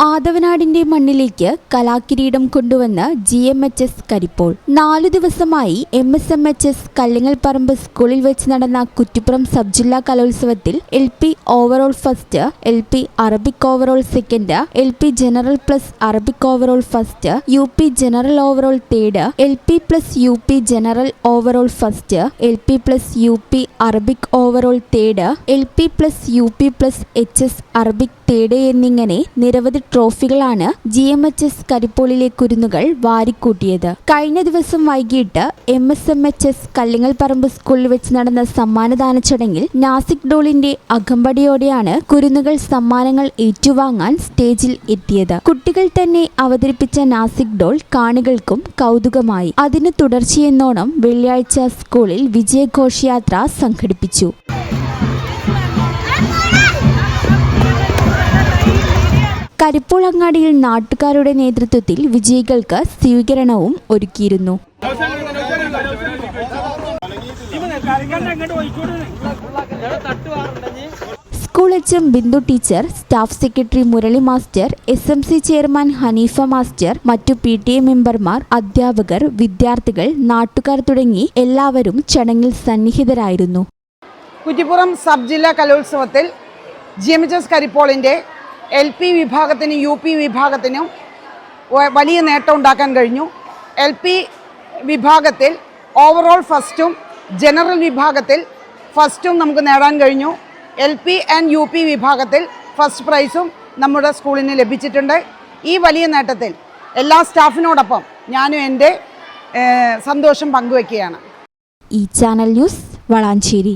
ആദവനാടിന്റെ മണ്ണിലേക്ക് കലാകിരീടം കൊണ്ടുവന്ന് G M H S Karippol. നാലു ദിവസമായി M S M H S Kallingalparamba സ്കൂളിൽ വെച്ച് നടന്ന കുറ്റിപ്പുറം സബ് ജില്ലാ കലോത്സവത്തിൽ L P overall first L P Arabic overall second L P general plus Arabic overall first U P general overall third L P plus U P general overall first L P plus U P Arabic overall third L P plus U P plus H S Arabic third എന്നിങ്ങനെ നിരവധി ട്രോഫികളാണ് G M H S കരിപ്പോളിലെ കുരുന്നുകൾ വാരിക്കൂട്ടിയത്. കഴിഞ്ഞ ദിവസം വൈകിട്ട് M S M H S Kallingal Paramba സ്കൂളിൽ വെച്ച് നടന്ന സമ്മാനദാന ചടങ്ങിൽ നാസിക് ഡോളിന്റെ അകമ്പടിയോടെയാണ് കുരുന്നുകൾ സമ്മാനങ്ങൾ ഏറ്റുവാങ്ങാൻ സ്റ്റേജിൽ എത്തിയത്. കുട്ടികൾ തന്നെ അവതരിപ്പിച്ച നാസിക് ഡോൾ കാണികൾക്കും കൗതുകമായി. അതിന് തുടർച്ചയെന്നോണം വെള്ളിയാഴ്ച സ്കൂളിൽ വിജയഘോഷയാത്ര സംഘടിപ്പിച്ചു. കരിപ്പൂളങ്ങാടിയിൽ നാട്ടുകാരുടെ നേതൃത്വത്തിൽ വിജയികൾക്ക് സ്വീകരണവും ഒരുക്കിയിരുന്നു. School H M Bindu teacher staff secretary Murali master S M C chairman Haneefa master മറ്റു പി ടി എ മെമ്പർമാർ അധ്യാപകർ വിദ്യാർത്ഥികൾ നാട്ടുകാർ തുടങ്ങി എല്ലാവരും ചടങ്ങിൽ സന്നിഹിതരായിരുന്നു. കുറ്റിപ്പുറം സബ് ജില്ലാ കലോത്സവത്തിൽ ജി എം എച്ച് എസ് കരിപ്പോളിന്റെ എൽ പി വിഭാഗത്തിനും യു പി വിഭാഗത്തിനും വലിയ നേട്ടം ഉണ്ടാക്കാൻ കഴിഞ്ഞു. എൽ പി വിഭാഗത്തിൽ ഓവറോൾ ഫസ്റ്റും ജനറൽ വിഭാഗത്തിൽ ഫസ്റ്റും നമുക്ക് നേടാൻ കഴിഞ്ഞു. L P and U P വിഭാഗത്തിൽ ഫസ്റ്റ് പ്രൈസും നമ്മുടെ സ്കൂളിന് ലഭിച്ചിട്ടുണ്ട്. ഈ വലിയ നേട്ടത്തിൽ എല്ലാ സ്റ്റാഫിനോടൊപ്പം ഞാനും എന്റെ സന്തോഷം പങ്കുവയ്ക്കുകയാണ് ഈ ചാനൽ ന്യൂസ് വളാഞ്ചേരി.